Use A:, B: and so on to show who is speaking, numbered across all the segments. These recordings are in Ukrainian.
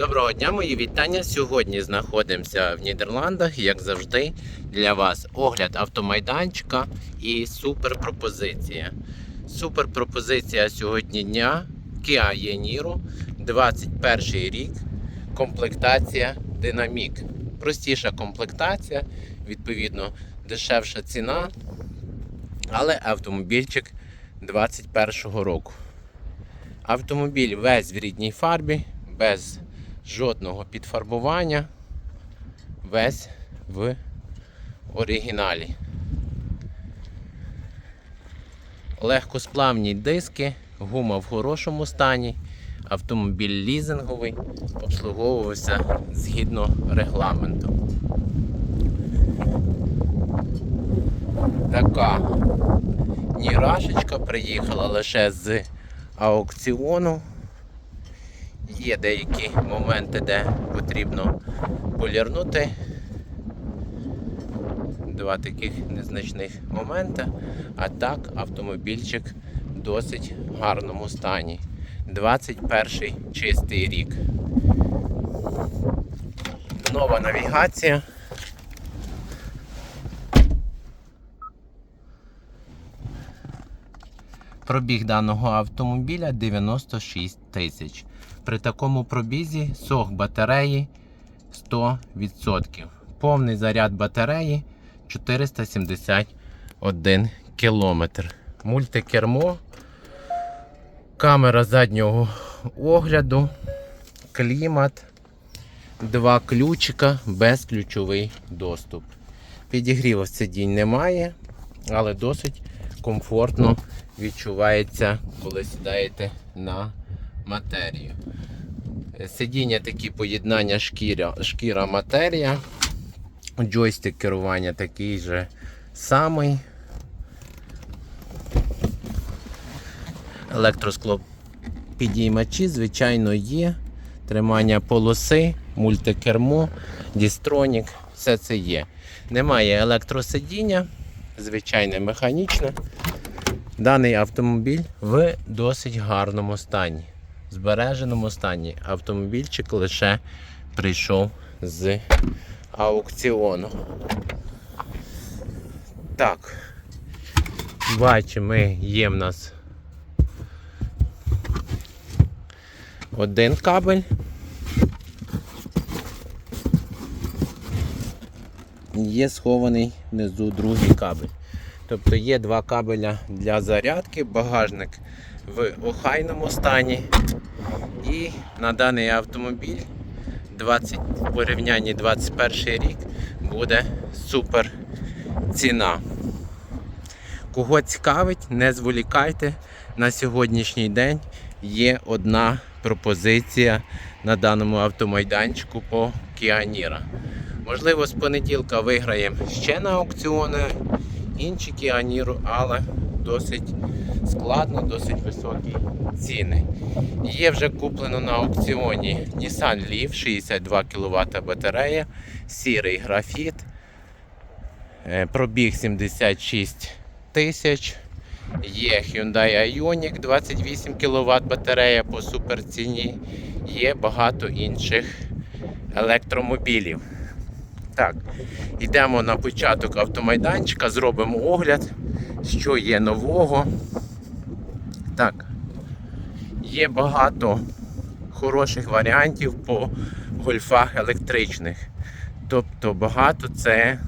A: Доброго дня, мої вітання. Сьогодні знаходимося в Нідерландах, як завжди, для вас огляд автомайданчика і супер пропозиція. Супер пропозиція сьогодні дня Kia e-Niro, 21 рік, комплектація Динамік. Простіша комплектація, відповідно, дешевша ціна, але автомобільчик 21 року. Автомобіль весь в рідній фарбі, без жодного підфарбування, весь в оригіналі. Легкосплавні диски, гума в хорошому стані, автомобіль лізинговий, обслуговувався згідно регламенту. Така нірашечка приїхала лише з аукціону. Є деякі моменти, де потрібно полірнути. Два таких незначних моменти. А так автомобільчик в досить гарному стані. 21 чистий рік. Нова навігація. Пробіг даного автомобіля 96 тисяч. При такому пробізі сох батареї 100%. Повний заряд батареї 471 км. Мультикермо, камера заднього огляду, клімат, два ключика, безключовий доступ. Підігріву сидінь немає, але досить комфортно відчувається, коли сідаєте на матерію. Сидіння такі поєднання шкіра, шкіра матерія. Джойстик керування такий же самий. Електросклоп підіймачі, звичайно, є. Тримання полоси, мультикермо, дістронік, все це є. Немає електросидіння, звичайне механічне. Даний автомобіль в досить гарному стані, збереженому стані. Автомобільчик лише прийшов з аукціону. Так, бачимо, є в нас один кабель. Є схований внизу другий кабель. Тобто є два кабеля для зарядки, багажник в охайному стані. І на даний автомобіль 20, в порівнянні 21 рік буде супер ціна. Кого цікавить, не зволікайте. На сьогоднішній день є одна пропозиція на даному автомайданчику по Niro. Можливо, з понеділка виграємо ще на аукціони інші Niro, але досить складно, досить високі ціни. Є вже куплено на аукціоні Nissan Leaf 62 кВт батарея, сірий графіт, е, пробіг 76 тисяч. Є Hyundai Ioniq 28 кВт батарея по суперціні. Є багато інших електромобілів. Так, йдемо на початок автомайданчика, зробимо огляд, що є нового. Так, є багато хороших варіантів по гольфах електричних. Тобто багато це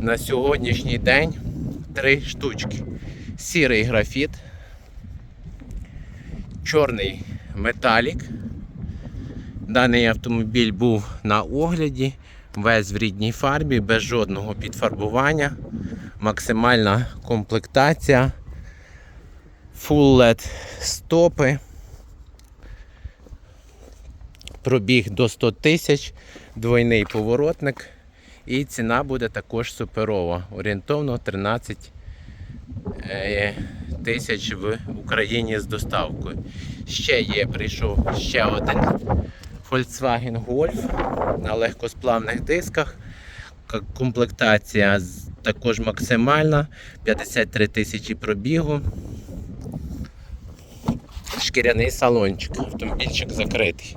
A: на сьогоднішній день три штучки. Сірий графіт, чорний металік. Даний автомобіль був на огляді, весь в рідній фарбі, без жодного підфарбування, максимальна комплектація, Full LED стопи, пробіг до 100 тисяч, двойний поворотник і ціна буде також суперова. Орієнтовно 13 е, тисяч в Україні з доставкою. Ще є, прийшов ще один Volkswagen Golf на легкосплавних дисках. Комплектація також максимальна, 53 тисячі пробігу. Шкіряний салончик, автомобільчик закритий.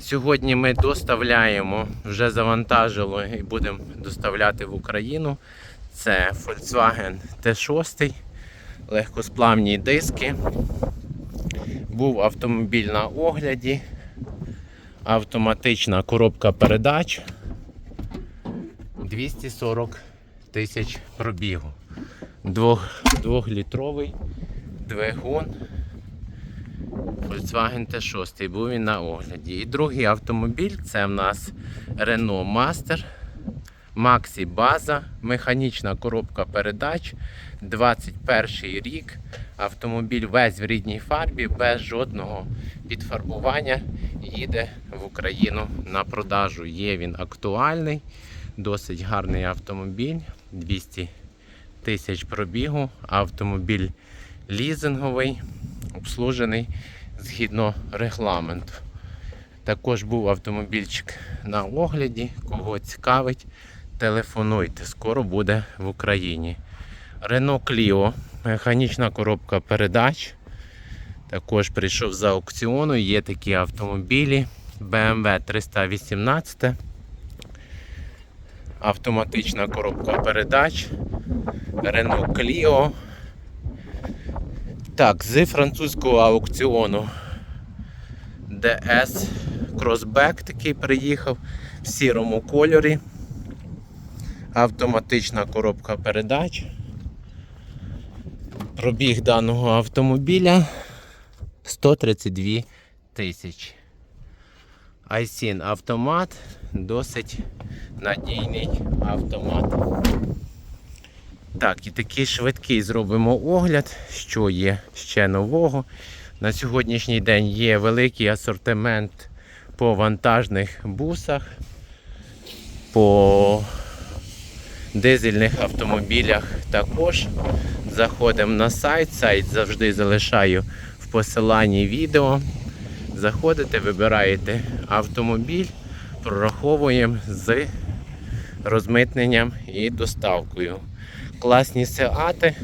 A: Сьогодні ми доставляємо, вже завантажили і будемо доставляти в Україну. Це Volkswagen T6, легкосплавні диски. Був автомобіль на огляді, автоматична коробка передач. 240 тисяч пробігу. Двох, двохлітровий двигун. Volkswagen T6 був він на огляді. І другий автомобіль це в нас Renault Master. Maxi база, механічна коробка передач, 21 рік. Автомобіль весь в рідній фарбі, без жодного підфарбування. Їде в Україну на продажу. Є він актуальний, досить гарний автомобіль. 200 тисяч пробігу. Автомобіль лізинговий, обслужений згідно регламенту. Також був автомобільчик на огляді. Кого цікавить, телефонуйте. Скоро буде в Україні. Renault Clio, механічна коробка передач. Також прийшов з аукціону. Є такі автомобілі. BMW 318. Автоматична коробка передач. Renault Clio. Так, з французького аукціону. DS Crossback такий приїхав в сірому кольорі. Автоматична коробка передач. Пробіг даного автомобіля 132 тисячі. Айсін автомат, досить надійний автомат. Так, і такий швидкий зробимо огляд, що є ще нового. На сьогоднішній день є великий асортимент по вантажних бусах, по дизельних автомобілях також. Заходимо на сайт, сайт завжди залишаю в посиланні відео. Заходите, вибираєте автомобіль, прораховуємо з розмитненням і доставкою. Класні сеати.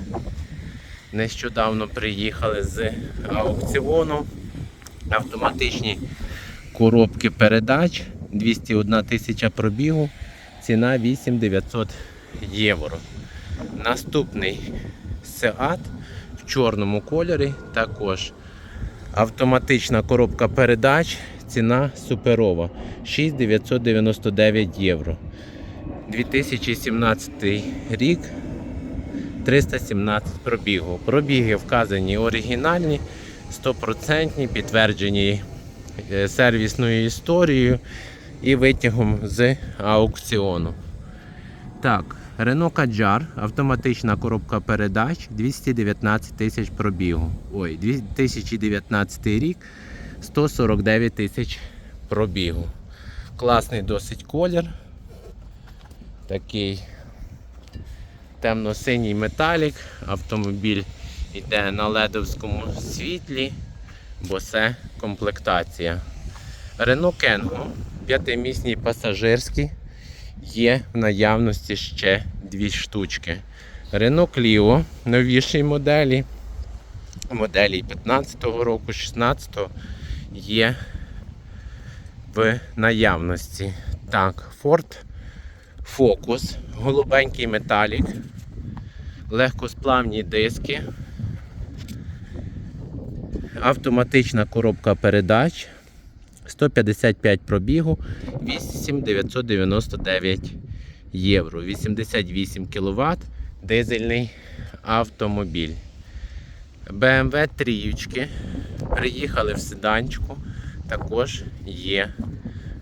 A: Нещодавно приїхали з аукціону. Автоматичні коробки передач 201 тисяча пробігу, ціна 8900 євро. Наступний Seat в чорному кольорі також автоматична коробка передач, ціна суперова 6999 євро. 2017 рік 317 пробігу. Пробіги вказані оригінальні, 100% підтверджені е, сервісною історією і витягом з аукціону. Так, Renault Kadjar, автоматична коробка передач 219 тисяч пробігу. Ой, 2019 рік 149 тисяч пробігу. Класний досить колір. Такий темно-синій металік. Автомобіль йде на ледовському світлі, бо це комплектація. Renault Kangoo, п'ятимісний пасажирський. Є в наявності ще дві штучки. Renault Clio новішій моделі. Моделі 15-го року, 16-го є в наявності. Так, Ford Focus, голубенький металік, легкосплавні диски, автоматична коробка передач, 155 пробігу, 8999 євро, 88 кВт, дизельний автомобіль. BMW тріючки приїхали в седанчику, також є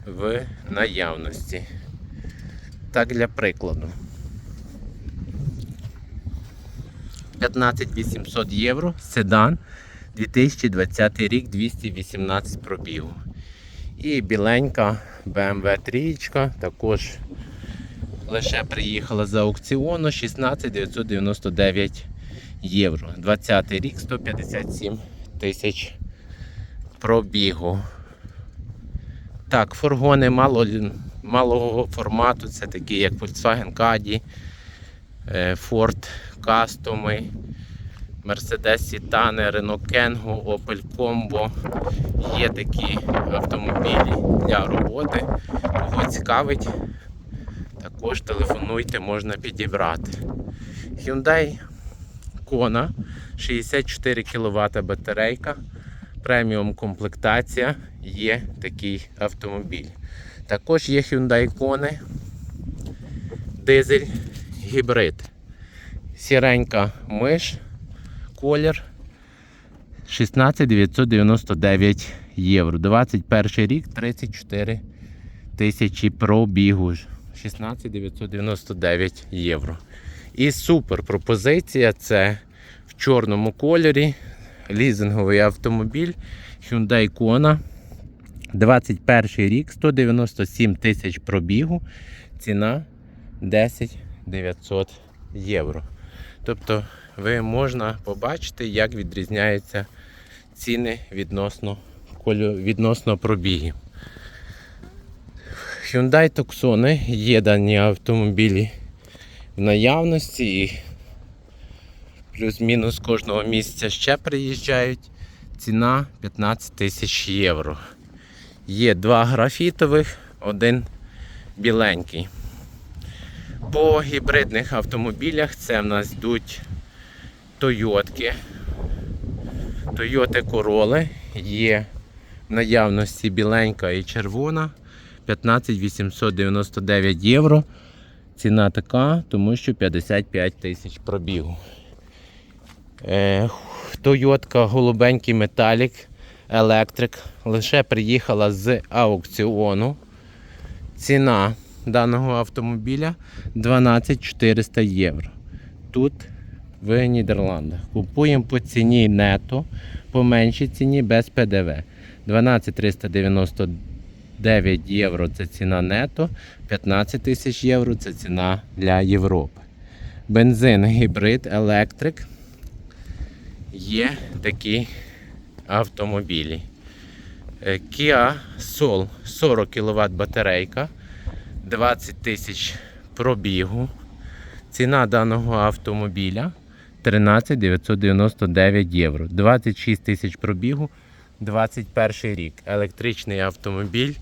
A: в наявності. Так для прикладу. 15 800 євро, седан, 2020 рік, 218 пробігу. І біленька BMW 3, також лише приїхала з аукціону 16 999 євро. 20 рік, 157 тисяч пробігу. Так, фургони мало, малого формату, це такі як Volkswagen Caddy, е, Ford Custom, Mercedes Citane, Renault Kangoo, Opel Combo. Є такі автомобілі для роботи. Кого цікавить, також телефонуйте, можна підібрати. Hyundai Kona 64 кВт батарейка, преміум комплектація, є такий автомобіль. Також є Hyundai Kona, дизель гібрид. Сіренька миш, колір 16 999 євро. 21 рік 34 тисячі пробігу. 16 999 євро. І супер пропозиція це в чорному кольорі лізинговий автомобіль Hyundai Kona. 21 рік, 197 тисяч пробігу, ціна 10 900 євро. Тобто ви можна побачити, як відрізняються ціни відносно, відносно пробігів. Hyundai Tucson є дані автомобілі в наявності і плюс-мінус кожного місяця ще приїжджають. Ціна 15 тисяч євро. Є два графітових, один біленький. По гібридних автомобілях це в нас йдуть Тойотки. Toyota Corolla є в наявності біленька і червона. 15 899 євро. Ціна така, тому що 55 тисяч пробігу. Е, Тойотка голубенький металік електрик лише приїхала з аукціону. Ціна даного автомобіля 12 400 євро. Тут в Нідерландах. Купуємо по ціні нето, по меншій ціні без ПДВ. 12 399 євро це ціна нето, 15 тисяч євро це ціна для Європи. Бензин, гібрид, електрик. Є такі автомобілі. Е, Kia Soul 40 кВт батарейка, 20 тисяч пробігу. Ціна даного автомобіля 13 999 євро. 26 тисяч пробігу, 21 рік. Електричний автомобіль,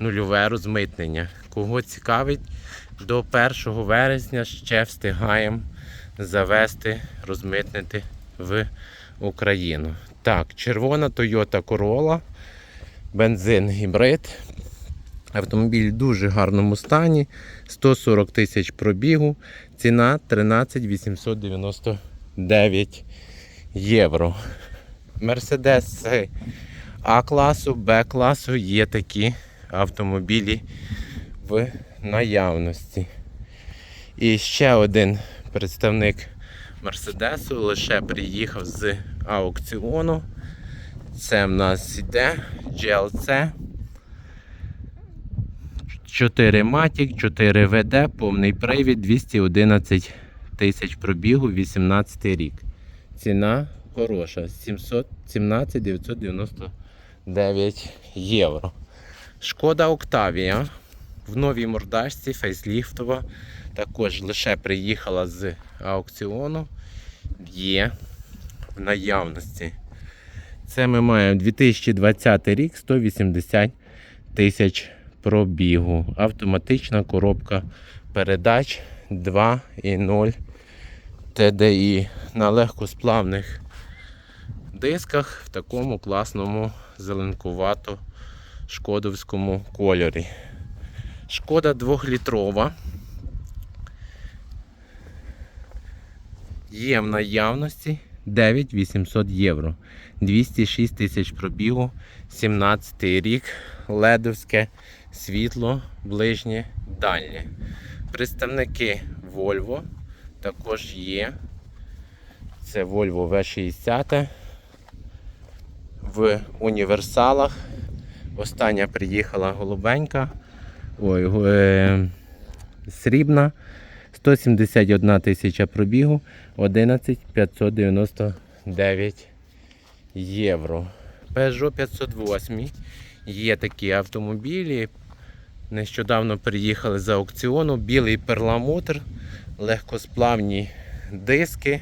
A: нульове розмитнення. Кого цікавить, до 1 вересня ще встигаємо завести, розмитнити в Україну. Так, червона Toyota Corolla, бензин гібрид. Автомобіль в дуже гарному стані, 140 тисяч пробігу, ціна 13 899 євро. Мерседес А класу, Б класу є такі автомобілі в наявності. І ще один представник Мерседесу лише приїхав з аукціону. Це в нас йде GLC. 4 Matic, 4 VD, повний привід, 211 тисяч пробігу, 18 рік. Ціна хороша, 717 999 євро. Шкода Октавія в новій мордашці, фейсліфтова. Також лише приїхала з аукціону. Є в наявності. Це ми маємо 2020 рік, 180 тисяч пробігу. Автоматична коробка передач 2.0 TDI на легкосплавних дисках в такому класному зеленкувато шкодовському кольорі. Шкода 2-літрова. Є в наявності 9800 євро. 206 тисяч пробігу, 17 рік, ледовське світло, ближнє, дальнє. Представники Volvo також є. Це Volvo V60 в універсалах. Остання приїхала голубенька. Ой, е, срібна. 171 тисяча пробігу, 11 599 євро. Peugeot 508. Є такі автомобілі. Нещодавно приїхали з аукціону. Білий перламутр, легкосплавні диски.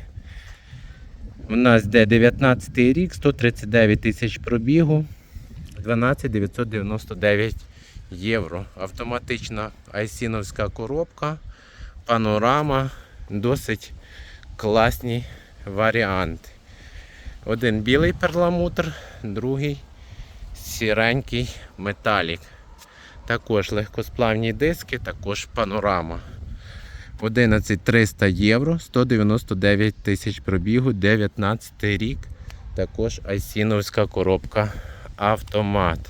A: У нас йде 19 рік, 139 тисяч пробігу, 12 999 євро. Автоматична айсіновська коробка, панорама, досить класні варіанти. Один білий перламутр, другий сіренький металік. Також легкосплавні диски, також панорама. 11300 євро, 199 тисяч пробігу, 19 рік. Також айсіновська коробка автомат.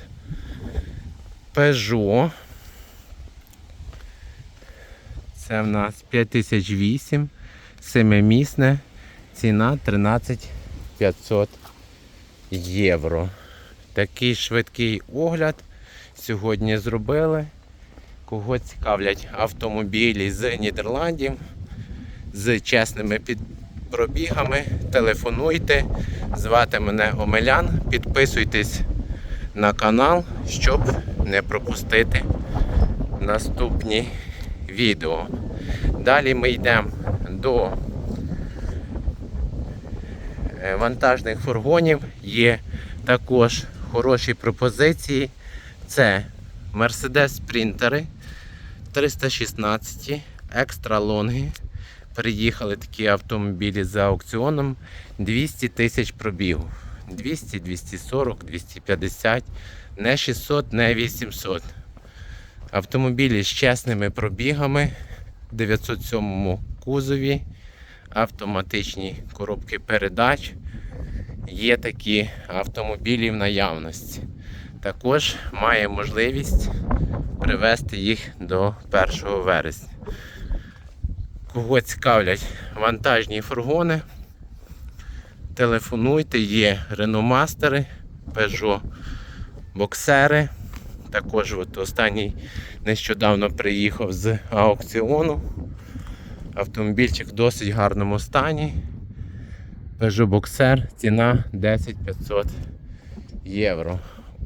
A: Peugeot. Це в нас 5008, 7-місне, ціна 13500 євро. Такий швидкий огляд сьогодні зробили. Кого цікавлять автомобілі з Нідерландів з чесними пробігами, телефонуйте, звати мене Омелян, підписуйтесь на канал, щоб не пропустити наступні відео. Далі ми йдемо до е, вантажних фургонів. Є також хороші пропозиції. Це Mercedes Спринтери 316, екстра лонги. Приїхали такі автомобілі за аукціоном 200 тисяч пробігу. 200, 240, 250, не 600, не 800. Автомобілі з чесними пробігами в 907 кузові, автоматичні коробки передач. Є такі автомобілі в наявності. Також має можливість привезти їх до 1 вересня. Кого цікавлять вантажні фургони, телефонуйте, є реномастери, Peugeot боксери. Також от останній нещодавно приїхав з аукціону. Автомобільчик в досить гарному стані. Peugeot Boxer, ціна 10 500 євро.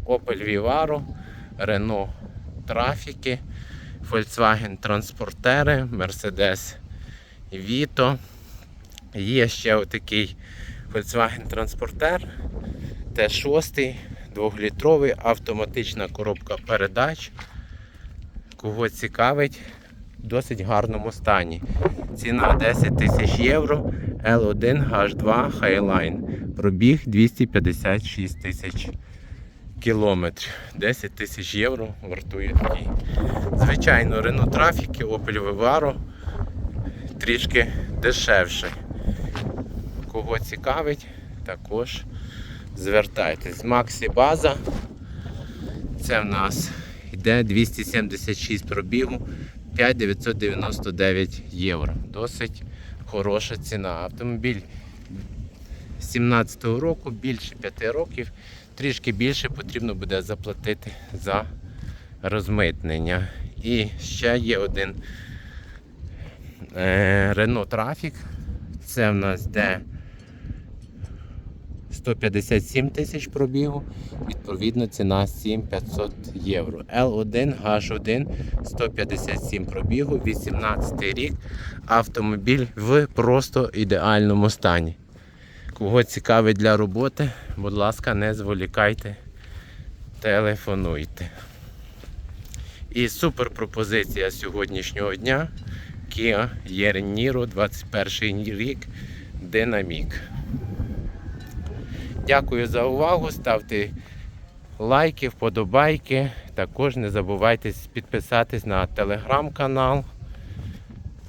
A: Opel Vivaro, Renault Трафіки, Volkswagen Транспортери, Mercedes Vito. Є ще отакий Volkswagen Транспортер Т6, 2-літровий, автоматична коробка передач. Кого цікавить, в досить гарному стані. Ціна 10 тисяч євро, L1 H2 Highline. Пробіг 256 тисяч кілометрів. 10 тисяч євро вартує такий. Звичайно, Renault Трафіки, Opel Vivaro трішки дешевше. Кого цікавить, також звертайтесь. Максі База. Це в нас йде 276 пробігу, 5999 євро. Досить хороша ціна. Автомобіль 17-го року, більше 5 років, трішки більше потрібно буде заплатити за розмитнення. І ще є один Renault Traffic. Це в нас де 157 тисяч пробігу, відповідно ціна 7500 євро. L1 H1 157 пробігу, 18 рік. Автомобіль в просто ідеальному стані. Кого цікавить для роботи, будь ласка, не зволікайте, телефонуйте. І супер пропозиція сьогоднішнього дня Kia Niro 21 рік Динамік. Дякую за увагу. Ставте лайки, вподобайки. Також не забувайте підписатись на телеграм-канал,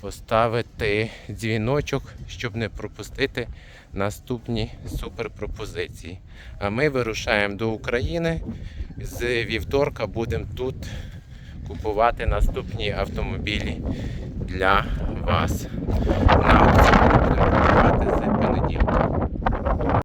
A: поставити дзвіночок, щоб не пропустити наступні суперпропозиції. А ми вирушаємо до України. З вівторка будемо тут купувати наступні автомобілі для вас. На будемо купувати з понеділка.